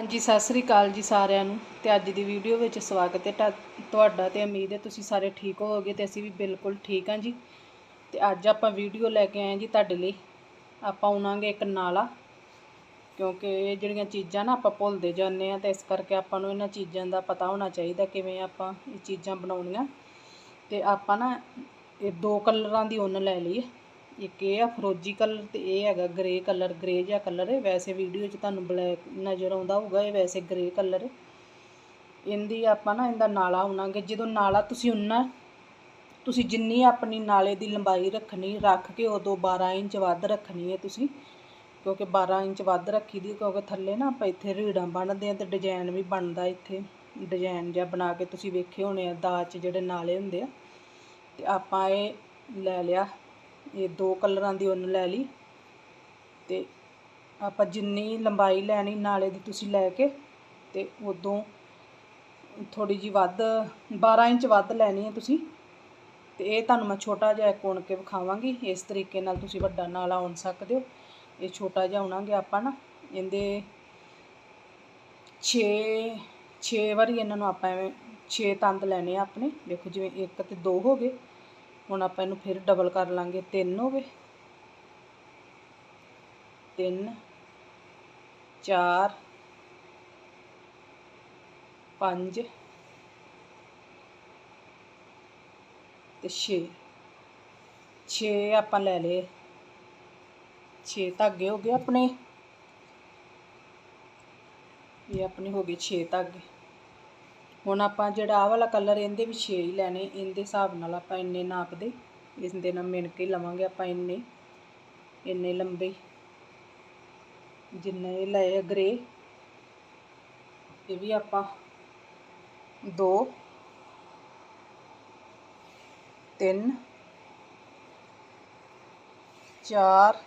ਹਾਂਜੀ, ਸਤਿ ਸ੍ਰੀ ਅਕਾਲ ਜੀ ਸਾਰਿਆਂ ਨੂੰ ਤੇ ਅੱਜ ਦੀ ਵੀਡੀਓ ਵਿੱਚ ਸਵਾਗਤ ਹੈ ਟਾ- ਤੁਹਾਡਾ ਤੇ ਉਮੀਦ ਹੈ ਤੁਸੀਂ ਸਾਰੇ ਠੀਕ ਹੋਵੋਗੇ ਤੇ ਅਸੀਂ ਵੀ ਬਿਲਕੁਲ ਠੀਕ ਹਾਂ ਜੀ। ਤੇ ਅੱਜ ਆਪਾਂ ਵੀਡੀਓ ਲੈ ਕੇ ਆਏ ਜੀ ਤੁਹਾਡੇ ਲਈ। ਆਪਾਂ ਆਉਣਾਂਗੇ ਇੱਕ ਨਾਲਾ, ਕਿਉਂਕਿ ਇਹ ਜਿਹੜੀਆਂ ਚੀਜ਼ਾਂ ਨਾ ਆਪਾਂ ਭੁੱਲਦੇ ਜਾਂਦੇ ਆ ਤੇ ਇਸ ਕਰਕੇ ਆਪਾਂ ਨੂੰ ਇਹਨਾਂ ਚੀਜ਼ਾਂ ਦਾ ਪਤਾ ਹੋਣਾ ਚਾਹੀਦਾ ਕਿਵੇਂ ਆਪਾਂ ਇਹ ਚੀਜ਼ਾਂ ਬਣਾਉਣੀਆਂ। ਤੇ ਆਪਾਂ ਨਾ ਇਹ ਦੋ ਕਲਰਾਂ ਦੀ ਉੱਨ ਲੈ ਲਈਏ। ਇੱਕ ਇਹ ਆ ਫਰੋਜੀ ਕਲਰ ਤੇ ਇਹ ਹੈਗਾ ਗ੍ਰੇ ਕਲਰ ਗ੍ਰੇ ਜਿਹਾ ਕਲਰ ਹੈ। ਵੈਸੇ ਵੀਡੀਓ 'ਚ ਤੁਹਾਨੂੰ ਬਲੈਕ ਨਜ਼ਰ ਆਉਂਦਾ ਹੋਊਗਾ, ਇਹ ਵੈਸੇ ਗ੍ਰੇ ਕਲਰ ਇਹਦੀ ਆਪਾਂ ਨਾ ਇਹਦਾ ਨਾਲਾ ਉਣਾਂਗੇ। ਜਦੋਂ ਨਾਲਾ ਤੁਸੀਂ ਉਨਨਾ ਤੁਸੀਂ ਜਿੰਨੀ ਆਪਣੀ ਨਾਲੇ ਦੀ ਲੰਬਾਈ ਰੱਖਣੀ, ਰੱਖ ਕੇ ਉਦੋਂ 12 ਇੰਚ ਵੱਧ ਰੱਖਣੀ ਹੈ ਤੁਸੀਂ। ਕਿਉਂਕਿ 12 ਇੰਚ ਵੱਧ ਰੱਖੀ ਦੀ ਕਿਉਂਕਿ ਥੱਲੇ ਨਾ ਆਪਾਂ ਇੱਥੇ ਰੀੜਾਂ ਬਣਦੇ ਆ ਤੇ ਡਿਜ਼ਾਈਨ ਵੀ ਬਣਦਾ ਇੱਥੇ। ਡਿਜ਼ਾਈਨ ਜਿਹਾ ਬਣਾ ਕੇ ਤੁਸੀਂ ਵੇਖੇ ਹੋਣੇ ਆ ਦਾਚ ਜਿਹੜੇ ਨਾਲੇ ਹੁੰਦੇ ਆ। ਤੇ ਆਪਾਂ ਇਹ ਲੈ ਲਿਆ। ਇਹ ਦੋ ਕਲਰਾਂ ਦੀ ਉੱਨ ਲੈ ਲਈ। ਤੇ ਆਪਾਂ ਜਿੰਨੀ ਲੰਬਾਈ ਲੈਣੀ, ਨਾਲੇ ਦੀ ਤੁਸੀਂ ਲੈ ਕੇ ਤੇ ਉਦੋਂ ਥੋੜੀ ਜੀ ਵੱਧ 12 ਇੰਚ ਵੱਧ ਲੈਣੀ ਹੈ ਤੁਸੀਂ। ਤੇ ਇਹ ਤੁਹਾਨੂੰ ਮੈਂ ਛੋਟਾ ਜਿਹਾ ਇੱਕ ਉਣ ਕੇ ਵਿਖਾਵਾਂਗੀ। ਇਸ ਤਰੀਕੇ ਨਾਲ ਤੁਸੀਂ ਵੱਡਾ ਨਾਲਾ ਉਣ ਸਕਦੇ ਹੋ। ਇਹ ਛੋਟਾ ਜਿਹਾ ਉਣਾਂਗੇ ਆਪਾਂ ਨਾ। ਇਹਦੇ 6 6 ਵਾਰੀ ਇਹਨਾਂ ਨੂੰ ਆਪਾਂ ਐਵੇਂ 6 ਤੰਦ ਲੈਣੇ ਆ ਆਪਣੇ। ਦੇਖੋ ਜਿਵੇਂ ਇੱਕ ਤੇ ਦੋ ਹੋ ਗਏ। ਹੁਣ ਆਪਾਂ ਇਹਨੂੰ ਫਿਰ ਡਬਲ ਕਰ ਲਾਂਗੇ। ਤਿੰਨ ਹੋ ਗਏ। ਤਿੰਨ, ਚਾਰ, ਪੰਜ ਤੇ 6 6 ਆਪਾਂ ਲੈ ਲਏ। 6 ਧਾਗੇ ਹੋ ਗਏ ਆਪਣੇ। ਇਹ ਆਪਣੇ ਹੋ ਗਏ 6 ਧਾਗੇ ਹੁਣ ਆਪਾਂ ਜਿਹੜਾ ਆਹ ਵਾਲਾ ਕਲਰ ਇਹਦੇ ਵੀ 6 ਹੀ ਲੈਣੇ, ਇਹਦੇ ਹਿਸਾਬ ਨਾਲ ਆਪਾਂ ਇੰਨੇ ਨਾਪ ਦੇ ਇਸ ਦੇ ਨਾਲ ਮਿਣ ਕੇ ਲਵਾਂਗੇ ਆਪਾਂ ਇੰਨੇ ਇੰਨੇ ਲੰਬੇ। ਜਿੰਨੇ ਇਹ ਲਏ ਗ੍ਰੇ, ਇਹ ਵੀ ਆਪਾਂ ਦੋ, ਤਿੰਨ, ਚਾਰ,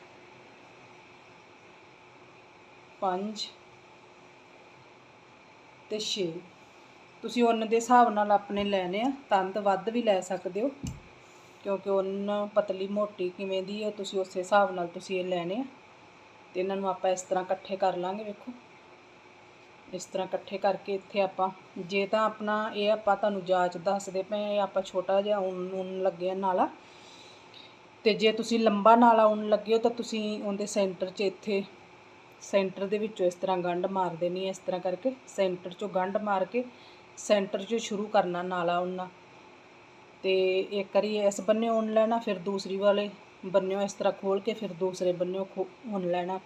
ਪੰਜ ਤੇ 6 ਤੁਸੀਂ ਉਨ ਦੇ ਹਿਸਾਬ ਨਾਲ ਆਪਣੇ ਲੈਣੇ ਆ ਤੰਦ ਵੱਧ ਵੀ ਲੈ ਸਕਦੇ ਹੋ। ਕਿਉਂਕਿ ਉਨ ਪਤਲੀ ਮੋਟੀ ਕਿਵੇਂ ਦੀ ਹੈ ਤੁਸੀਂ ਉਸੇ ਹਿਸਾਬ ਨਾਲ ਤੁਸੀਂ ਇਹ ਲੈਣੇ ਆ। ਤੇ ਇਹਨਾਂ ਨੂੰ ਆਪਾਂ ਇਸ ਤਰ੍ਹਾਂ ਇਕੱਠੇ ਕਰ ਲਾਂਗੇ, ਵੇਖੋ। ਇਸ ਤਰ੍ਹਾਂ ਇਕੱਠੇ ਕਰਕੇ ਇੱਥੇ ਆਪਾਂ, ਜੇ ਤਾਂ ਆਪਣਾ ਇਹ ਆਪਾਂ ਤੁਹਾਨੂੰ ਜਾਚ ਦੱਸਦੇ ਪਏ ਇਹ ਆਪਾਂ ਛੋਟਾ ਜਿਹਾ ਉੱਨ ਉੱਨ ਲੱਗਿਆ ਨਾਲਾ। ਤੇ ਜੇ ਤੁਸੀਂ ਲੰਬਾ ਨਾਲਾ ਉੱਨ ਲੱਗੇ ਹੋ, ਤਾਂ ਤੁਸੀਂ ਉਹਦੇ ਸੈਂਟਰ 'ਚ ਇੱਥੇ, ਸੈਂਟਰ ਦੇ ਵਿੱਚੋਂ ਇਸ ਤਰ੍ਹਾਂ ਗੰਢ ਮਾਰ ਦੇਣੀ ਹੈ ਇਸ ਤਰ੍ਹਾਂ ਕਰਕੇ ਸੈਂਟਰ 'ਚੋਂ ਗੰਢ ਮਾਰ ਕੇ ਸੈਂਟਰ 'ਚੋਂ ਸ਼ੁਰੂ ਕਰਨਾ, ਨਾਲਾ ਉਣਨਾ। ਤੇ ਇੱਕ ਵਾਰੀ ਇਸ ਬੰਨੇ ਉਣ ਲੈਣਾ, ਫਿਰ ਦੂਸਰੀ ਵਾਲੇ ਬੰਨਿਓ ਇਸ ਤਰ੍ਹਾਂ ਖੋਲ ਕੇ ਫਿਰ ਦੂਸਰੇ ਬੰਨਿਓ ਉਣ ਲੈਣਾ।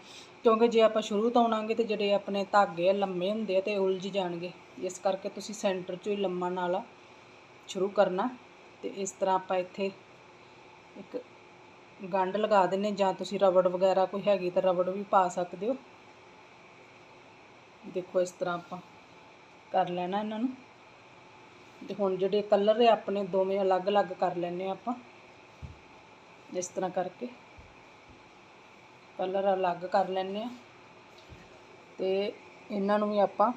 ਕਿਉਂਕਿ ਜੇ ਆਪਾਂ ਸ਼ੁਰੂ ਤੋਂ ਆਉਣਾਂਗੇ ਤੇ ਜਿਹੜੇ ਆਪਣੇ ਧਾਗੇ ਆ, ਲੰਮੇ ਹੁੰਦੇ ਆ ਤੇ ਉਲਝ ਜਾਣਗੇ। ਇਸ ਕਰਕੇ ਤੁਸੀਂ ਸੈਂਟਰ 'ਚੋਂ ਹੀ ਲੰਮਾ ਨਾਲਾ ਸ਼ੁਰੂ ਕਰਨਾ। ਤੇ ਇਸ ਤਰ੍ਹਾਂ ਆਪਾਂ ਇੱਥੇ ਇੱਕ ਗੰਢ ਲਗਾ ਦਿੰਨੇ ਜਾਂ ਤੁਸੀਂ ਰਬੜ ਵਗੈਰਾ ਕੋਈ ਹੈਗੀ ਤਾਂ ਰਬੜ ਵੀ ਪਾ ਸਕਦੇ ਹੋ। ਦੇਖੋ ਇਸ ਤਰ੍ਹਾਂ ਆਪਾਂ ਕਰ ਲੈਣਾ ਇਹਨਾਂ ਨੂੰ। ਤੇ ਹੁਣ ਜਿਹੜੇ ਕਲਰ ਆ, ਆਪਣੇ ਦੋਵੇਂ ਅਲੱਗ-ਅਲੱਗ ਕਰ ਲੈਣੇ ਆਪਾਂ। ਇਸ ਤਰ੍ਹਾਂ ਕਰਕੇ ਕਲਰ ਅਲੱਗ ਕਰ ਲੈਣੇ ਆ ਤੇ ਇਹਨਾਂ ਨੂੰ ਵੀ ਆਪਾਂ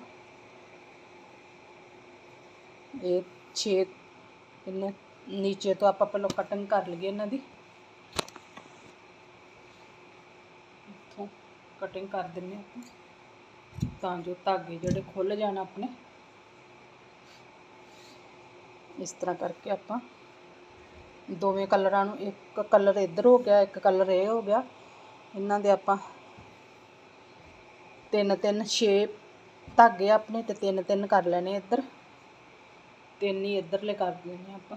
ਇਹ 6 ਇਹਨੂੰ ਨੀਚੇ ਤੋਂ ਆਪਾਂ ਪਹਿਲਾਂ ਕਟਿੰਗ ਕਰ ਲਈਏ ਇਹਨਾਂ ਦੀ। ਇੱਥੋਂ ਕਟਿੰਗ ਕਰ ਦਿੰਨੇ ਆਪਾਂ। ਤਾਂ ਜੋ ਧਾਗੇ ਜਿਹੜੇ ਖੁੱਲ ਜਾਣ ਆਪਣੇ। ਇਸ ਤਰ੍ਹਾਂ ਕਰਕੇ ਆਪਾਂ ਦੋਵੇਂ ਕਲਰਾਂ ਨੂੰ, ਇੱਕ ਕਲਰ ਇੱਧਰ ਹੋ ਗਿਆ, ਇੱਕ ਕਲਰ ਇਹ ਹੋ ਗਿਆ। ਇਹਨਾਂ ਦੇ ਆਪਾਂ ਤਿੰਨ ਤਿੰਨ, ਛੇ ਧਾਗੇ ਆਪਣੇ ਤੇ ਤਿੰਨ ਤਿੰਨ ਕਰ ਲੈਣੇ ਇੱਧਰ। ਤਿੰਨ ਹੀ ਇੱਧਰਲੇ ਕਰ ਲੈਣੇ ਆਪਾਂ।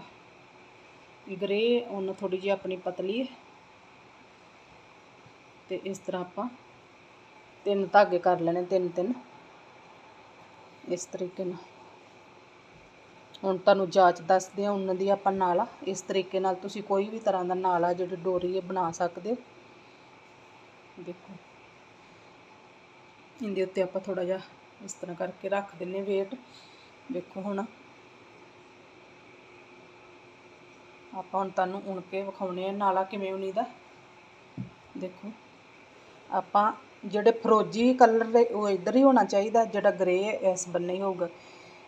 ਗ੍ਰੇ ਉਹਨ ਥੋੜੀ ਜਿਹੀ ਆਪਣੀ ਪਤਲੀ। ਹੈ ਤੇ ਇਸ ਤਰ੍ਹਾਂ ਆਪਾਂ ਤਿੰਨ ਧਾਗੇ ਕਰ ਲੈਣੇ, ਤਿੰਨ ਤਿੰਨ। ਇਸ ਤਰੀਕੇ ਨਾਲ। ਹੁਣ ਤੁਹਾਨੂੰ ਜਾਂਚ ਦੱਸਦੇ ਆ ਉਹਨਾਂ ਦੀ ਆਪਾਂ ਨਾਲਾ। ਇਸ ਤਰੀਕੇ ਨਾਲ ਤੁਸੀਂ ਕੋਈ ਵੀ ਤਰ੍ਹਾਂ ਦਾ ਨਾਲਾ, ਜਿਹੜੀ ਡੋਰੀ ਹੈ ਬਣਾ ਸਕਦੇ ਹੋ। ਦੇਖੋ। ਇਹਦੇ ਉੱਤੇ ਆਪਾਂ ਥੋੜਾ ਜਿਹਾ ਇਸ ਤਰ੍ਹਾਂ ਕਰਕੇ ਰੱਖ ਦਿੰਨੇ ਵੇਟ ਦੇਖੋ ਹੁਣ। ਆਪਾਂ ਹੁਣ ਤੁਹਾਨੂੰ ਉਣ ਕੇ ਵਿਖਾਉਣੇ ਆ ਨਾਲਾ ਕਿਵੇਂ ਉਣੀ ਦਾ ਦੇਖੋ। ਆਪਾਂ ਜਿਹੜੇ ਫਰੋਜੀ ਕਲਰ ਦੇ, ਉਹ ਇੱਧਰ ਹੀ ਹੋਣਾ ਚਾਹੀਦਾ, ਜਿਹੜਾ ਗ੍ਰੇ ਇਸ ਬੰਨੇ ਹੀ ਹੋਊਗਾ।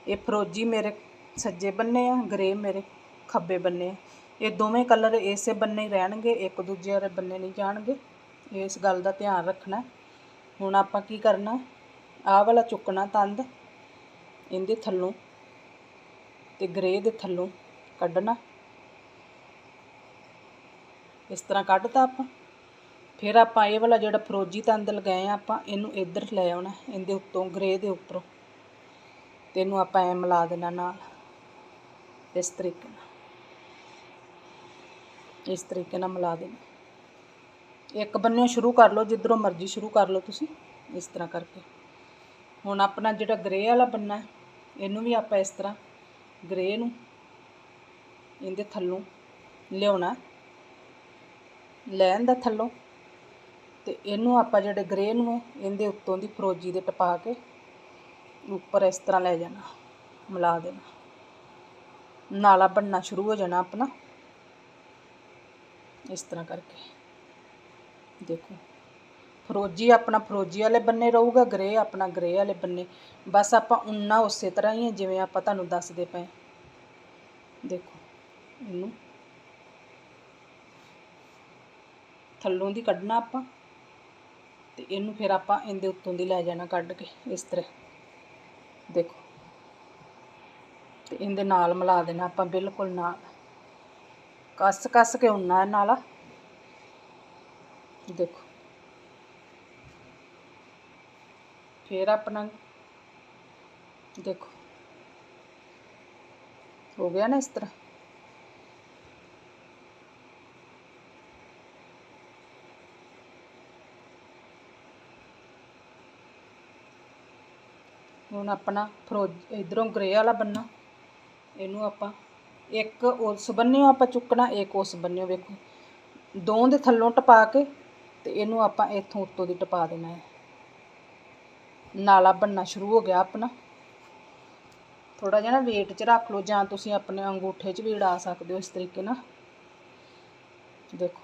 ਇਹ ਫਰੋਜੀ ਮੇਰੇ ਸੱਜੇ ਬੰਨੇ ਆ ਗ੍ਰੇ ਮੇਰੇ ਖੱਬੇ ਬੰਨੇ ਆ। ਇਹ ਦੋਵੇਂ ਕਲਰ ਇਸੇ ਬੰਨੇ ਹੀ ਰਹਿਣਗੇ, ਇੱਕ ਦੂਜੇ ਵਾਲੇ ਬੰਨੇ ਨਹੀਂ ਜਾਣਗੇ। ਇਸ ਗੱਲ ਦਾ ਧਿਆਨ ਰੱਖਣਾ ਹੁਣ ਆਪਾਂ ਕੀ ਕਰਨਾ? ਆਹ ਵਾਲਾ ਚੁੱਕਣਾ ਤੰਦ, ਇਹਦੇ ਥੱਲੋਂ ਤੇ ਗ੍ਰੇ ਦੇ ਥੱਲੋਂ ਕੱਢਣਾ। ਇਸ ਤਰ੍ਹਾਂ ਕੱਢਤਾ ਆਪਾਂ। ਫਿਰ ਆਪਾਂ ਇਹ ਵਾਲਾ ਜਿਹੜਾ ਫਰੋਜੀ ਤੰਦ ਲਗਾਏ ਆ, ਆਪਾਂ ਇਹਨੂੰ ਇੱਧਰ ਲੈ ਆਉਣਾ, ਇਹਦੇ ਉੱਤੋਂ ਗਰੇ ਦੇ ਉੱਪਰੋਂ। ਤੇ ਇਹਨੂੰ ਆਪਾਂ ਐ ਮਿਲਾ ਦੇਣਾ ਨਾਲ, ਇਸ ਤਰੀਕੇ ਨਾਲ। ਇਸ ਤਰੀਕੇ ਨਾਲ ਮਿਲਾ ਦੇਣਾ। ਇੱਕ ਬੰਨਿਓ ਸ਼ੁਰੂ ਕਰ ਲਓ, ਜਿੱਧਰੋਂ ਮਰਜ਼ੀ ਸ਼ੁਰੂ ਕਰ ਲਓ ਤੁਸੀਂ, ਇਸ ਤਰ੍ਹਾਂ ਕਰਕੇ। ਹੁਣ ਆਪਣਾ ਜਿਹੜਾ ਗ੍ਰੇ ਵਾਲਾ ਬੰਨਾ ਇਹਨੂੰ ਵੀ ਆਪਾਂ ਇਸ ਤਰ੍ਹਾਂ ਗ੍ਰੇ ਨੂੰ, ਇਹਦੇ ਥੱਲੋਂ ਲਿਆਉਣਾ। ਲੈਣ ਦਾ ਥੱਲੋਂ। ਤੇ ਇਹਨੂੰ ਆਪਾਂ ਜਿਹੜੇ ਗ੍ਰੇ ਨੂੰ ਹੈ, ਇਹਦੇ ਉੱਤੋਂ ਦੀ ਫਰੋਜੀ ਦੇ ਟਪਾ ਕੇ ਉੱਪਰ ਇਸ ਤਰ੍ਹਾਂ ਲੈ ਜਾਣਾ ਮਿਲਾ ਦੇਣਾ। ਨਾਲਾ ਬਣਨਾ ਸ਼ੁਰੂ ਹੋ ਜਾਣਾ ਆਪਣਾ। ਇਸ ਤਰ੍ਹਾਂ ਕਰਕੇ। ਦੇਖੋ ਫਰੋਜੀ ਆਪਣਾ ਫਰੋਜੀ ਵਾਲੇ ਬੰਨੇ ਰਹੂਗਾ ਗ੍ਰੇ ਆਪਣਾ ਗ੍ਰੇ ਵਾਲੇ ਬੰਨੇ। ਬਸ ਆਪਾਂ ਉਨਾ ਉਸੇ ਤਰ੍ਹਾਂ ਹੀ ਹੈ ਜਿਵੇਂ ਆਪਾਂ ਤੁਹਾਨੂੰ ਦੱਸਦੇ ਪਏ ਦੇਖੋ ਇਹਨੂੰ ਥੱਲੋਂ ਦੀ ਕੱਢਣਾ ਆਪਾਂ। ਤੇ ਇਹਨੂੰ ਫਿਰ ਆਪਾਂ ਇਹਦੇ ਉੱਤੋਂ ਦੀ ਲੈ ਜਾਣਾ ਕੱਢ ਕੇ, ਇਸ ਤਰ੍ਹਾਂ। ਦੇਖੋ। ਤੇ ਇਹਦੇ ਨਾਲ ਮਿਲਾ ਦੇਣਾ ਆਪਾਂ ਬਿਲਕੁਲ ਨਾਲ। ਕੱਸ ਕੱਸ ਕੇ ਉਨਾ ਹੈ ਨਾਲਾ ਦੇਖੋ। ਫਿਰ ਆਪਣਾ, ਦੇਖੋ। ਹੋ ਗਿਆ ਨਾ ਇਸ ਤਰ੍ਹਾਂ? ਹੁਣ ਆਪਣਾ ਫਰੋਜ, ਇਧਰੋਂ ਗ੍ਰੇ ਵਾਲਾ ਬੰਨਾ ਇਹਨੂੰ ਆਪਾਂ ਇੱਕ ਉਸ ਬੰਨਿਓ ਆਪਾਂ ਚੁੱਕਣਾ, ਇੱਕ ਉਸ ਬੰਨਿਓ ਵੇਖੋ। ਦੋ ਦੇ ਥੱਲੋਂ ਟਪਾ ਕੇ ਤੇ ਇਹਨੂੰ ਆਪਾਂ ਇੱਥੋਂ ਉੱਤੋਂ ਦੀ ਟਪਾ ਦੇਣਾ ਹੈ। ਨਾਲਾ ਬਣਨਾ ਸ਼ੁਰੂ ਹੋ ਗਿਆ ਆਪਣਾ। ਥੋੜਾ ਜਿਹਾ ਨਾ ਵੇਟ 'ਚ ਰੱਖ ਲਓ, ਜਾਂ ਤੁਸੀਂ ਆਪਣੇ ਅੰਗੂਠੇ 'ਚ ਵੀ ਉਡਾ ਸਕਦੇ ਹੋ ਇਸ ਤਰੀਕੇ ਨਾਲ। ਦੇਖੋ।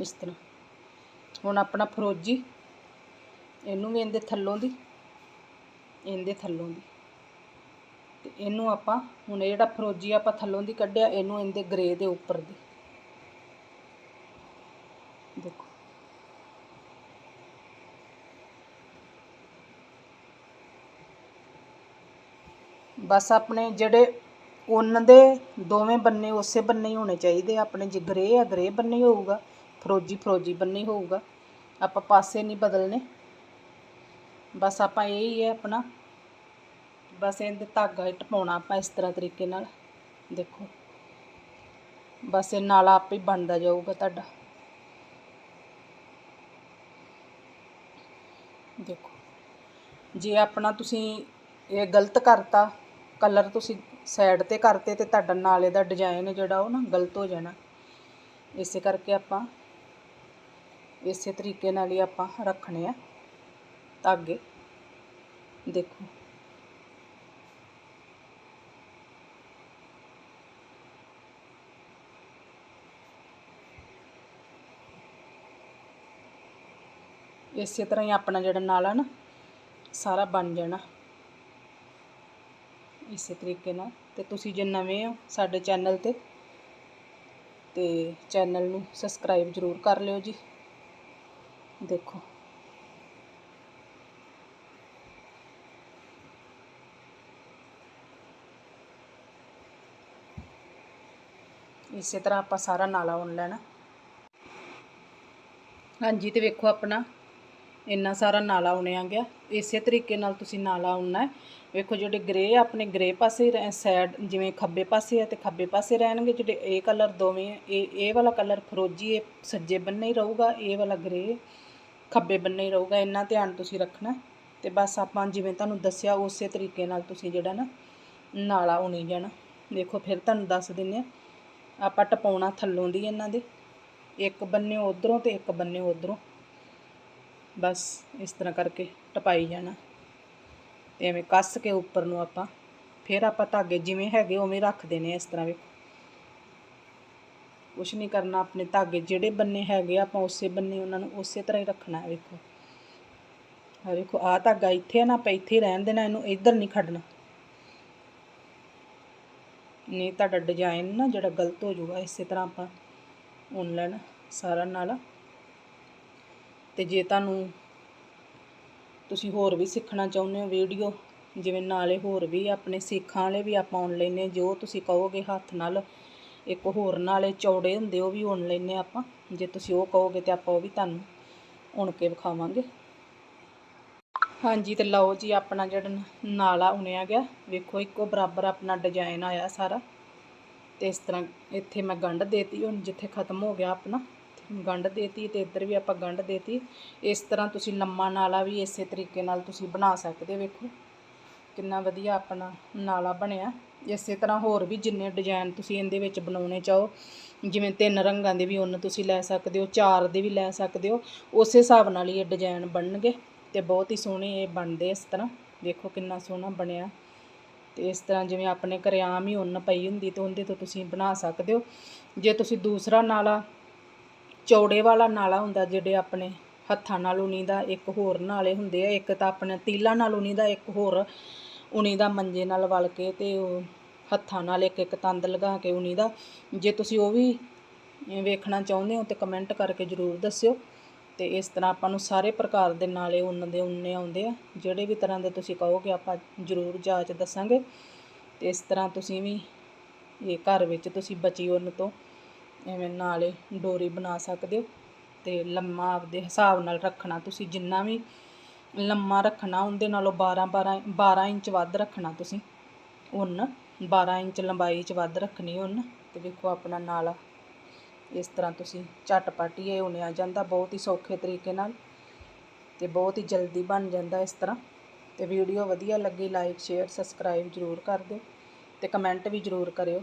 ਇਸ ਤਰ੍ਹਾਂ। ਹੁਣ ਆਪਣਾ ਫਰੋਜੀ ਇਹਨੂੰ ਵੀ ਇਹਦੇ ਥੱਲੋਂ ਦੀ, ਇਹਦੇ ਥੱਲੋਂ ਦੀ। ਤੇ ਇਹਨੂੰ ਆਪਾਂ ਹੁਣ ਜਿਹੜਾ ਫਰੋਜੀ ਆਪਾਂ ਥੱਲੋਂ ਦੀ ਕੱਢਿਆ, ਇਹਨੂੰ ਇਹਦੇ ਗਰੇ ਦੇ ਉੱਪਰ ਦੀ। ਦੇਖੋ। ਬਸ ਆਪਣੇ ਜਿਹੜੇ ਉਨ ਦੇ ਦੋਵੇਂ ਬੰਨੇ ਉਸੇ ਬੰਨੇ ਹੀ ਹੋਣੇ ਚਾਹੀਦੇ ਆ। ਆਪਣੇ ਜੇ ਗਰੇ ਆ, ਗਰੇ ਬੰਨੇ ਹੋਊਗਾ ਫਰੋਜੀ ਫਰੋਜੀ ਬੰਨੇ ਹੋਊਗਾ। ਆਪਾਂ ਪਾਸੇ ਨਹੀਂ ਬਦਲਨੇ। ਬਸ ਆਪਾਂ ਇਹ ਹੀ ਹੈ ਆਪਣਾ। ਬਸ ਇਹਦੇ ਧਾਗਾ ਹੀ ਟਪਾਉਣਾ ਆਪਾਂ ਇਸ ਤਰ੍ਹਾਂ ਤਰੀਕੇ ਨਾਲ। ਦੇਖੋ। ਬਸ ਇਹ ਨਾਲਾ ਆਪੇ ਹੀ ਬਣਦਾ ਜਾਊਗਾ ਤੁਹਾਡਾ। ਦੇਖੋ। ਜੇ ਆਪਣਾ ਤੁਸੀਂ ਇਹ ਗਲਤ ਕਰਤਾ, ਕਲਰ ਤੁਸੀਂ ਸਾਈਡ ਤੇ ਕਰਤੇ ਤੇ ਤੁਹਾਡਾ ਨਾਲੇ ਦਾ ਡਿਜ਼ਾਈਨ ਜਿਹੜਾ ਉਹ ਨਾ ਗਲਤ ਹੋ ਜਾਣਾ। ਇਸੇ ਕਰਕੇ ਆਪਾਂ ਇਸੇ ਤਰੀਕੇ ਨਾਲ ਹੀ ਆਪਾਂ ਰੱਖਣੇ ਆ। ਧਾਗੇ ਦੇਖੋ। ਇਸੇ ਤਰ੍ਹਾਂ ਹੀ ਆਪਣਾ ਜਿਹੜਾ ਨਾਲਾ ਨਾ, ਸਾਰਾ ਬਣ ਜਾਣਾ। ਇਸੇ ਤਰੀਕੇ ਨਾਲ। ਤੇ ਤੁਸੀਂ ਜੇ ਨਵੇਂ ਹੋ ਸਾਡੇ ਚੈਨਲ ਤੇ ਤੇ ਚੈਨਲ ਨੂੰ ਸਬਸਕ੍ਰਾਈਬ ਜ਼ਰੂਰ ਕਰ ਲਿਓ ਜੀ। ਦੇਖੋ। ਇਸੇ ਤਰ੍ਹਾਂ ਆਪਾਂ ਸਾਰਾ ਨਾਲਾ ਉਣ ਲੈਣਾ। ਹਾਂਜੀ ਤੇ ਵੇਖੋ ਆਪਣਾ, ਇੰਨਾ ਸਾਰਾ ਨਾਲਾ ਉਣਿਆ ਗਿਆ। ਇਸੇ ਤਰੀਕੇ ਨਾਲ ਤੁਸੀਂ ਨਾਲਾ ਉਣਨਾ ਹੈ। ਵੇਖੋ ਜਿਹੜੇ ਗ੍ਰੇ ਆਪਣੇ ਗ੍ਰੇ ਪਾਸੇ ਸਾਈਡ ਜਿਵੇਂ ਖੱਬੇ ਪਾਸੇ ਹੈ ਤੇ ਖੱਬੇ ਪਾਸੇ ਰਹਿਣਗੇ। ਜਿਹੜੇ ਇਹ ਕਲਰ ਦੋਵੇਂ ਇਹ ਇਹ ਵਾਲਾ ਕਲਰ ਫਰੋਜੀ, ਇਹ ਸੱਜੇ ਬੰਨੇ ਹੀ ਰਹੂਗਾ, ਇਹ ਵਾਲਾ ਗ੍ਰੇ ਖੱਬੇ ਬੰਨੇ ਹੀ ਰਹੂਗਾ। ਇੰਨਾ ਧਿਆਨ ਤੁਸੀਂ ਰੱਖਣਾ ਤੇ ਬਸ ਆਪਾਂ ਜਿਵੇਂ ਤੁਹਾਨੂੰ ਦੱਸਿਆ, ਉਸੇ ਤਰੀਕੇ ਨਾਲ ਤੁਸੀਂ ਜਿਹੜਾ ਨਾ ਨਾਲਾ ਉਣੀ ਜਾਣਾ। ਦੇਖੋ ਫਿਰ ਤੁਹਾਨੂੰ ਦੱਸ ਦਿੰਨੇ ਆ ਆਪਾਂ ਟਪਾਉਣਾ ਥੱਲੋਂ ਦੀ ਇਹਨਾਂ ਦੇ ਇੱਕ ਬੰਨੇ ਉਧਰੋਂ ਤੇ ਇੱਕ ਬੰਨੇ ਉਧਰੋਂ। ਬਸ ਇਸ ਤਰ੍ਹਾਂ ਕਰਕੇ ਟਪਾਈ ਜਾਣਾ। ਤੇ ਐਵੇਂ ਕੱਸ ਕੇ ਉੱਪਰ ਨੂੰ ਆਪਾਂ ਫਿਰ ਆਪਾਂ ਧਾਗੇ ਜਿਵੇਂ ਹੈਗੇ ਉਵੇਂ ਰੱਖ ਦੇਣੇ ਇਸ ਤਰ੍ਹਾਂ ਵੇਖੋ। ਕੁਛ ਨਹੀਂ ਕਰਨਾ ਆਪਣੇ ਧਾਗੇ ਜਿਹੜੇ ਬੰਨੇ ਹੈਗੇ ਆ, ਆਪਾਂ ਉਸੇ ਬੰਨੇ ਉਹਨਾਂ ਨੂੰ ਉਸੇ ਤਰ੍ਹਾਂ ਹੀ ਰੱਖਣਾ ਹੈ ਵੇਖੋ। ਆ ਵੇਖੋ ਆ ਧਾਗਾ ਇੱਥੇ ਆ ਨਾ ਆਪਾਂ ਇੱਥੇ ਹੀ ਰਹਿਣ ਦੇਣਾ ਇਹਨੂੰ ਇੱਧਰ ਨਹੀਂ ਖੜਨਾ। ਨਹੀਂ, ਤੁਹਾਡਾ ਡਿਜ਼ਾਈਨ ਨਾ ਜਿਹੜਾ ਗਲਤ ਹੋ ਜਾਊਗਾ, ਇਸੇ ਤਰ੍ਹਾਂ ਆਪਾਂ ਔਨਲਾਈਨ ਸਾਰਾ ਨਾਲ। ਤੇ ਜੇ ਤੁਹਾਨੂੰ ਤੁਸੀਂ ਹੋਰ ਵੀ ਸਿੱਖਣਾ ਚਾਹੁੰਦੇ ਹੋ ਵੀਡੀਓ ਜਿਵੇਂ ਨਾਲੇ ਹੋਰ ਵੀ ਆਪਣੇ ਸਿੱਖਾਂ ਵਾਲੇ ਵੀ ਆਪਾਂ ਉਣ ਲੈਨੇ ਜੋ ਤੁਸੀਂ ਕਹੋਗੇ ਹੱਥ ਨਾਲ, ਇੱਕ ਹੋਰ ਨਾਲੇ ਚੌੜੇ ਹੁੰਦੇ, ਉਹ ਵੀ ਉਣ ਲੈਨੇ ਆਪਾਂ। ਜੇ ਤੁਸੀਂ ਉਹ ਕਹੋਗੇ ਤੇ ਆਪਾਂ ਉਹ ਵੀ ਤੁਹਾਨੂੰ ਉਣ ਕੇ ਵਿਖਾਵਾਂਗੇ। ਹਾਂਜੀ ਤੇ ਲਓ ਜੀ ਆਪਣਾ ਜਿਹੜਾ ਨਾਲਾ ਉਣਿਆ ਗਿਆ। ਵੇਖੋ ਇੱਕੋ ਬਰਾਬਰ ਆਪਣਾ ਡਿਜ਼ਾਈਨ ਆਇਆ ਸਾਰਾ। ਤੇ ਇਸ ਤਰ੍ਹਾਂ ਇੱਥੇ ਮੈਂ ਗੰਢ ਦੇਤੀ, ਹੁਣ ਜਿੱਥੇ ਖਤਮ ਹੋ ਗਿਆ ਆਪਣਾ, ਗੰਢ ਦੇਤੀ ਤੇ ਇੱਧਰ ਵੀ ਆਪਾਂ ਗੰਢ ਦੇਤੀ। ਇਸ ਤਰ੍ਹਾਂ ਤੁਸੀਂ ਲੰਮਾ ਨਾਲਾ ਵੀ ਇਸੇ ਤਰੀਕੇ ਨਾਲ ਤੁਸੀਂ ਬਣਾ ਸਕਦੇ ਹੋ, ਵੇਖੋ। ਕਿੰਨਾ ਵਧੀਆ ਆਪਣਾ ਨਾਲਾ ਬਣਿਆ। ਇਸੇ ਤਰ੍ਹਾਂ ਹੋਰ ਵੀ ਜਿੰਨੇ ਡਿਜ਼ਾਈਨ ਤੁਸੀਂ ਇਹਦੇ ਵਿੱਚ ਬਣਾਉਣੇ ਚਾਹੋ, ਜਿਵੇਂ ਤਿੰਨ ਰੰਗਾਂ ਦੇ ਵੀ ਉਹਨ ਤੁਸੀਂ ਲੈ ਸਕਦੇ ਹੋ, ਚਾਰ ਦੇ ਵੀ ਲੈ ਸਕਦੇ ਹੋ, ਉਸੇ ਹਿਸਾਬ ਨਾਲ ਹੀ ਇਹ ਡਿਜ਼ਾਈਨ ਬਣਨਗੇ। ਤੇ ਬਹੁਤ ਹੀ ਸੋਹਣੇ ਇਹ ਬਣਦੇ ਇਸ ਤਰ੍ਹਾਂ। ਵੇਖੋ ਕਿੰਨਾ ਸੋਹਣਾ ਬਣਿਆ। ਤੇ ਇਸ ਤਰ੍ਹਾਂ ਜਿਵੇਂ ਆਪਣੇ ਘਰੇ ਆਮ ਹੀ ਉੱਨ ਪਈ ਹੁੰਦੀ ਤੇ ਉਹਦੇ ਤੋਂ ਤੁਸੀਂ ਬਣਾ ਸਕਦੇ ਹੋ। ਜੇ ਤੁਸੀਂ ਦੂਸਰਾ ਨਾਲਾ, ਚੌੜੇ ਵਾਲਾ ਨਾਲਾ ਹੁੰਦਾ ਜਿਹੜੇ ਆਪਣੇ ਹੱਥਾਂ ਨਾਲ ਉਨੀ ਦਾ ਇੱਕ ਹੋਰ ਨਾਲੇ ਹੁੰਦੇ ਆ, ਇੱਕ ਤਾਂ ਆਪਣੇ ਤੀਲਾਂ ਨਾਲ ਉਨੀ ਦਾ ਇੱਕ ਹੋਰ ਉਨੀ ਦਾ ਮੰਜੇ ਨਾਲ ਵਲ ਕੇ ਤੇ ਉਹ ਹੱਥਾਂ ਨਾਲ ਇੱਕ ਇੱਕ ਤੰਦ ਲਗਾ ਕੇ ਉਨੀ ਦਾ ਜੇ ਤੁਸੀਂ ਉਹ ਵੀ ਵੇਖਣਾ ਚਾਹੁੰਦੇ ਹੋ ਤੇ ਕਮੈਂਟ ਕਰਕੇ ਜ਼ਰੂਰ ਦੱਸਿਓ। ਤੇ ਇਸ ਤਰ੍ਹਾਂ ਆਪਾਂ ਨੂੰ ਸਾਰੇ ਪ੍ਰਕਾਰ ਦੇ ਨਾਲੇ ਉੱਨ ਦੇ ਉੱਨੇ ਆਉਂਦੇ ਆ। ਜਿਹੜੇ ਵੀ ਤਰ੍ਹਾਂ ਦੇ ਤੁਸੀਂ ਕਹੋਗੇ ਆਪਾਂ ਜ਼ਰੂਰ ਜਾਂਚ ਦੱਸਾਂਗੇ। ਤੇ ਇਸ ਤਰ੍ਹਾਂ ਤੁਸੀਂ ਵੀ ਇਹ ਘਰ ਵਿੱਚ ਤੁਸੀਂ ਬਚੀ ਉੱਨ ਤੋਂ ਐਵੇਂ ਨਾਲੇ ਡੋਰੀ ਬਣਾ ਸਕਦੇ ਹੋ। ਤੇ ਲੰਮਾ ਆਪਦੇ ਹਿਸਾਬ ਨਾਲ ਰੱਖਣਾ, ਤੁਸੀਂ ਜਿੰਨਾ ਵੀ ਲੰਮਾ ਰੱਖਣਾ ਉਹਦੇ ਨਾਲੋਂ 12 12 12 ਇੰਚ ਵੱਧ ਰੱਖਣਾ ਤੁਸੀਂ। ਉੱਨ 12 ਇੰਚ ਲੰਬਾਈ 'ਚ ਵੱਧ ਰੱਖਣੀ ਉੱਨ। ਤੇ ਵੇਖੋ ਆਪਣਾ ਨਾਲਾ ਇਸ ਤਰ੍ਹਾਂ ਤੁਸੀਂ ਝਟਪਟ ਹੀ ਇਹ ਉਣਿਆ ਜਾਂਦਾ, ਬਹੁਤ ਹੀ ਸੌਖੇ ਤਰੀਕੇ ਨਾਲ ਤੇ ਬਹੁਤ ਹੀ ਜਲਦੀ ਬਣ ਜਾਂਦਾ ਇਸ ਤਰ੍ਹਾਂ। ਤੇ ਵੀਡੀਓ ਵਧੀਆ ਲੱਗੀ ਲਾਈਕ ਸ਼ੇਅਰ ਸਬਸਕ੍ਰਾਈਬ ਜ਼ਰੂਰ ਕਰ ਦਿਓ ਤੇ ਕਮੈਂਟ ਵੀ ਜ਼ਰੂਰ ਕਰਿਓ।